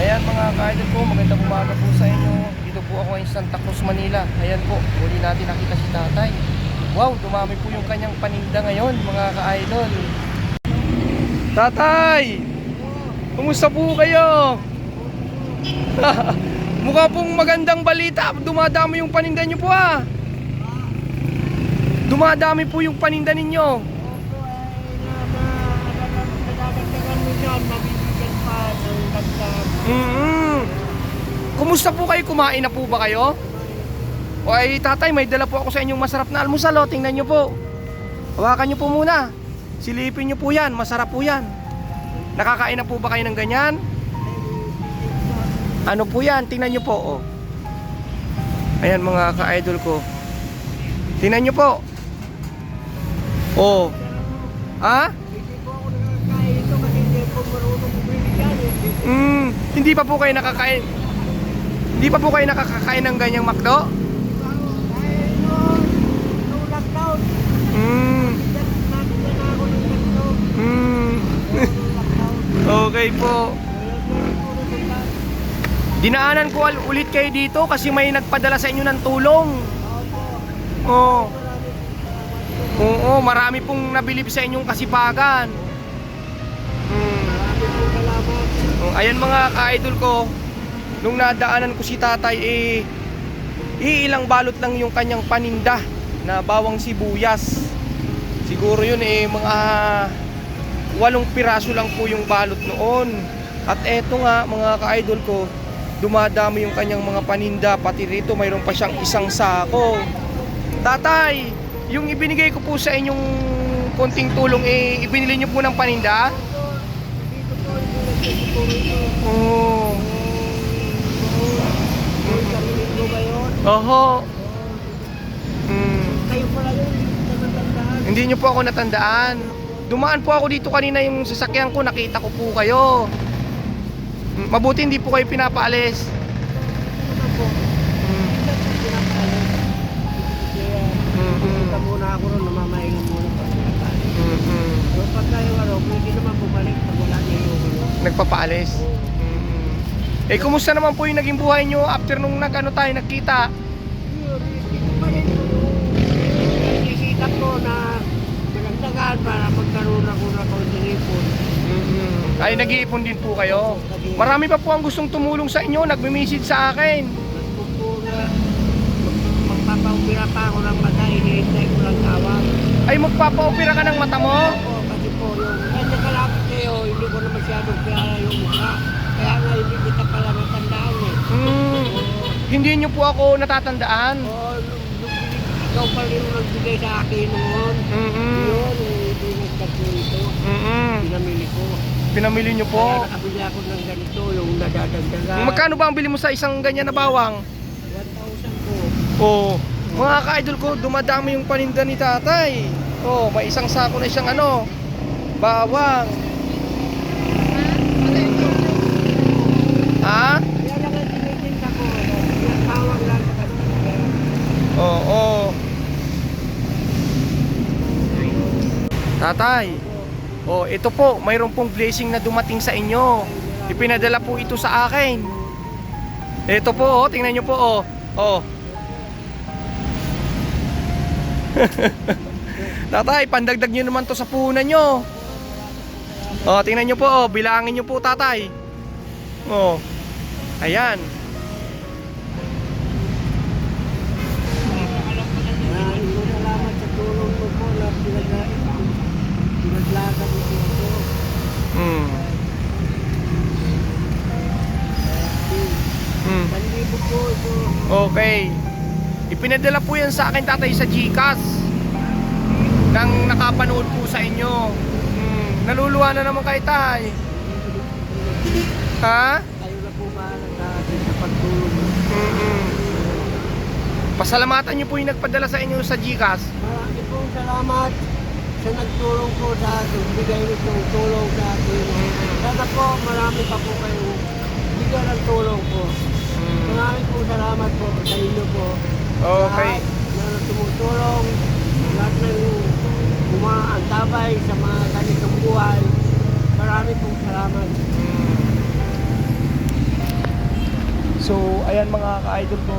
Ayan mga ka-idol ko, magandang umaga po sa inyo. Dito po ako ngayon sa Santa Cruz, Manila. Ayan po, huli natin nakita si tatay. Wow, dumami po yung kanyang paninda ngayon mga ka-idol. Tatay! Kumusta po kayo? Mukha pong magandang balita. Dumadami yung paninda nyo po ah. Dumadami po yung paninda ninyo. Opo, ay nadadagdagan mo dyan, mabibigyan pa ng dagdag. Mm Kumusta po kayo? Kumain na po ba kayo? O ay tatay, may dala po ako sa inyong masarap na almusal o. Tingnan nyo po. Hawakan nyo po muna. Silipin nyo po yan. Masarap po yan. Nakakain na po ba kayo ng ganyan? Ano po yan? Tingnan nyo po. O. Ayan mga ka-idol ko. Tingnan nyo po. O. Ha? Hindi po ako nakakain ito kasi hindi po marunong bumili yan. eh. Mm, hindi pa po kayo nakakain. Hindi pa po kayo nakakakain ng ganyang makdo? Mm, mm. Okay po. Dinaanan ko ulit kayo dito kasi may nagpadala sa inyo ng tulong. Oo. Po. Oo, marami pong nabilib sa inyong kasipagan. Ayan mga ka-idol ko, nung nadaanan ko si tatay eh, iilang balot lang yung kanyang paninda na bawang sibuyas. Siguro yun eh, mga walong piraso lang po yung balot noon. At eto nga mga ka-idol ko, dumadami yung kanyang mga paninda, pati rito mayroon pa siyang isang sako. Tatay, yung ibinigay ko po sa inyong konting tulong eh, ibinili niyo po ng paninda? Dito po, yung nagtuturo ito. Oo. Yun? Oho. Mm. Kayo pala yun, hindi natandaan. Hindi nyo po ako natandaan. Dumaan po ako dito kanina yung sasakyan ko, nakita ko po kayo. Mabuti hindi po kayo pinapaalis. Ano? Mm. Pinapaalis. Kaya, Mm-mm. pupunta muna ako ron, namamahinga muna pag pinapaalis. So pagka yung ano, pwede naman bumalik pag wala niya yung. Nagpapaalis. Mm. Eh, kumusta naman po yung naging buhay nyo after nung nag, ano tayo, nagkita? Nagsisikap ko na malagdagan para magkaroon ako ng kaunting ipon. Mm-mm. Ay, nag-iipon din po kayo. Marami pa po ang gustong tumulong sa inyo, nagme-message sa akin. Nagpupura, magpapaumpira pa ako ng mata, hinihintay ko lang tawag. Ay, magpapaopera ka ng mata mo? Oo, kasi po yung kanya kalapit kayo, hindi ko na masyadong kilala yung mukha. Kaya nga hindi kita pala matandaan eh. Mm. Hindi nyo po ako natatandaan. Oo, binig- ikaw pa rin nagbigay sa akin noon. Mm-mm. Yun, eh, binagdag ko ito. Mm-mm. Pinamili ko. Pinamili nyo po. Kaya nakabili ako ng ganito, yung nadadagdagan. Magkano ba ang bili mo sa isang ganyan na bawang? 1,000 po. Oo. Mga ka-idol ko, dumadami yung paninda ni tatay. Oh, may isang sako na siyang ano, bawang. Ha? Kaya lang ang tinitinda ko, ano, yung tawag lang sa kanila. Oo. Tatay. Oh, ito po, mayroon pong blessing na dumating sa inyo. Ipinadala po ito sa akin. Ito po, oh, tingnan niyo po, oh. Oh. tatay, pandagdag niyo naman to sa puhunan niyo. Oh, tingnan niyo po, oh, bilangin niyo po, tatay. Oh. Ayan. Okay. Ipinadala po yan sa akin tatay sa GCash. Nang nakapanood po sa inyo. Hmm, naluluwa na naman kay tay. Ha? Kayo na po bahala sa akin sa pagtulong. Mm-mm. Pasalamatan niyo po yung nagpadala sa inyo sa GCash. Marami pong salamat sa nagtulong po sa akin, bigay nitong tulong sa akin. Sana po marami pa po kayong bigyan ng tulong po. Maraming po salamat po sa inyo po. Okay. Lahat na tumutulong, lahat ng umaantabay sa mga ganitong buhay. Marami pong salamat. Mm. So, ayan mga ka-idol ko.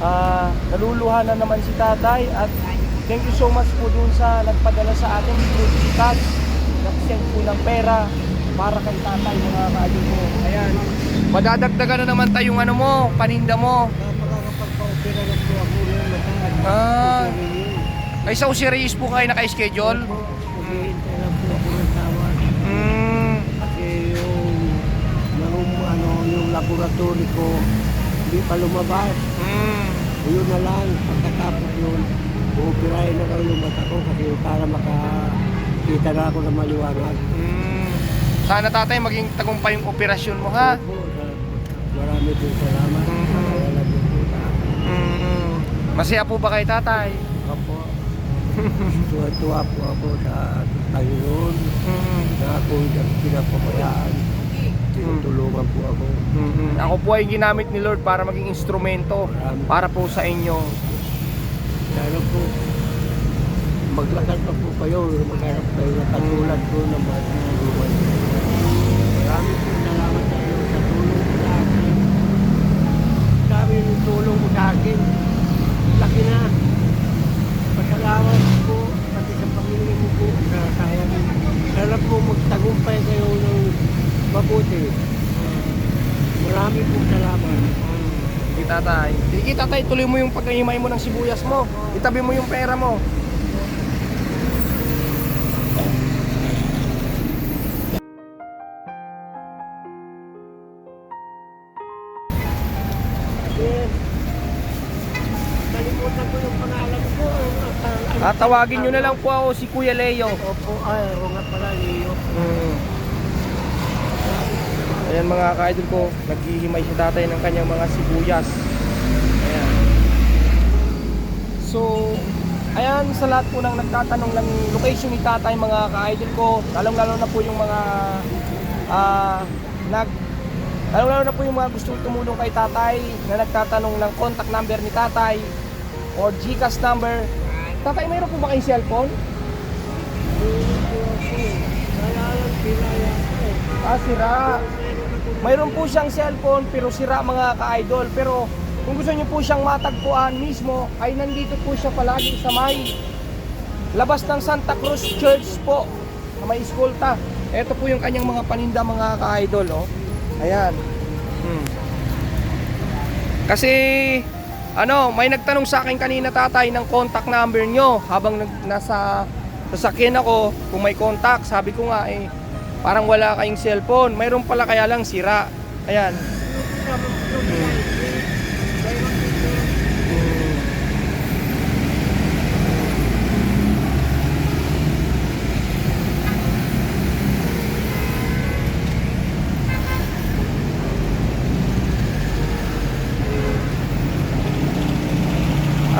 Ah, naluluha na naman si tatay at thank you so much po dun sa nagpadala sa atin through Gcash. Nag-send po ng pera para kay tatay mga ka-idol ko. Ayan. Madadagdagan na naman tayo yung ano mo, paninda mo. Makakapagpa-opera na po ako ngayon. Mataas. Ah. Ay sa Osiris po kayo naka-schedule? Opo, Maghihintay lang po ako ng tawag. Mm. Kasi yung, yung, ano, yung laboratory ko, hindi pa lumabas. Mm. Yun na lang, pagkatapos yun, uupirahin na kayo yung mata ko kasi para makakita na ako ng maliwanag. Mm. Sana tatay maging tagumpay yung operasyon mo ha. Opo, marami po salamat. Mhm. Lang po po sa akin. Mm. Masaya po ba kay tatay? Opo. Tuwa-tuwa po ako sa Panginoon Mm. na ako hindi pinapabayaan. Tinutulungan po ako. Mm. Ako po ay ginamit ni Lord para maging instrumento para po sa inyo. Sana po, maglakad pa po kayo, maghanap kayo na katulad ko na matulungan. Marami po salamat sa iyo sa tulong mo sa akin. Dami yung tulong mo sa akin. Laki na. Pasalamat po, pati sa pamilya mo po, sa sayang. Sana po magtagumpay kayo ng mabuti. Marami po salamat. Sige tatay. Sige tatay, tuloy mo yung pagkahimay mo ng sibuyas mo. Itabi mo yung pera mo. Yes. Nalimutan ko yung pangalan ko. At tawagin nyo na lang po ako si Kuya Leo. Opo, ay, oo nga pala, Leo. Mm. Ayan mga ka-idol ko, naghihimay si tatay ng kanyang mga sibuyas. Ayan. So, ayan sa lahat po ng nagtatanong ng location ni tatay mga ka-idol ko, lalong lalo na po yung mga ah nag lalong lalo na po yung mga gusto tumulong kay tatay na nagtatanong ng contact number ni tatay or Gcash number. Tatay, mayroon po ba kayong cellphone? Ah, sira. Mayroon po siyang cellphone pero sira mga ka-idol. Pero kung gusto niyo po siyang matagpuan mismo, ay nandito po siya palagi sa may labas ng Santa Cruz Church po na may eskolta. Ito po yung kanyang mga paninda mga ka-idol. Oh. Ayan. Hmm. Kasi ano, may nagtanong sa akin kanina tatay ng contact number nyo habang nag, nasa sasakyan ako kung may contact. Sabi ko nga eh, parang wala kayong cellphone. Mayroon pala kaya lang sira. Ayan.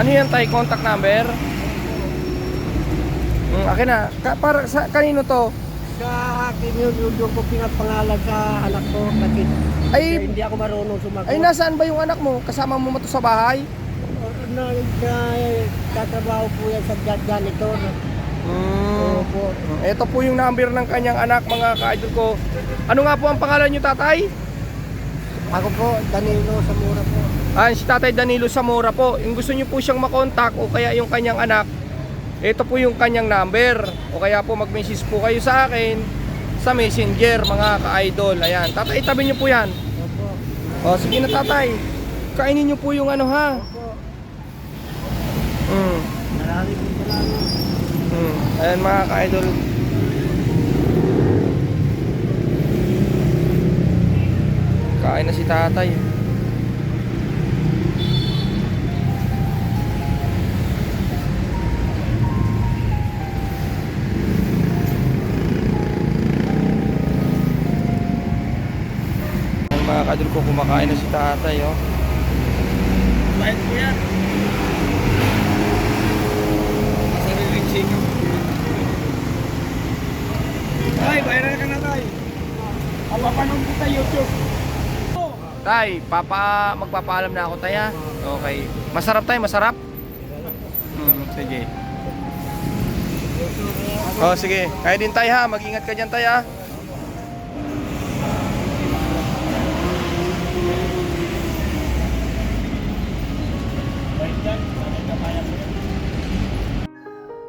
Ano yan tay? Contact number? Mm, akin na. Ka, para sa kanino to? Sa akin yun, yung ko pinapangalan sa anak ko kasi Ay, kaya hindi ako marunong sumagot. ay nasaan ba yung anak mo? Kasama mo ba to sa bahay? Na, na, tatrabaho po yan sa jan- janitor. Mm. Opo. Ito po yung number ng kanyang anak mga ka-idol ko. Ano nga po ang pangalan niyo tatay? Ako po, Danilo Samura po. Ah, si Tatay Danilo Zamora po. Yung gusto niyo po siyang makontak o kaya yung kanyang anak, ito po yung kanyang number. O kaya po mag-message po kayo sa akin sa messenger mga ka-idol. Ayan, tatay, tabi niyo po yan. Opo. O, sige na tatay. Kainin niyo po yung ano ha. Opo. Mm. Maraming salamat. Mm. Ayan mga ka-idol. Kain na si tatay. Mga ka-idol ko, kumakain na si tatay oh. Bakit po yan? Masariling sikap. Ay, bayaran ka na papanood ko sa YouTube. Tay, papa, magpapaalam na ako tay ha. Okay. Masarap tay, masarap? Hmm, sige. Oh, sige. Kaya din tay ha, mag-ingat ka diyan tay ha.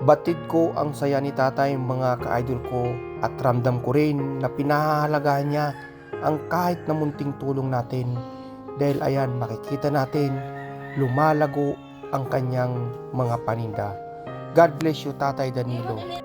Batid ko ang saya ni tatay mga ka-idol ko at ramdam ko rin na pinahahalagahan niya ang kahit na munting tulong natin dahil ayan makikita natin lumalago ang kanyang mga paninda. God bless you Tatay Danilo.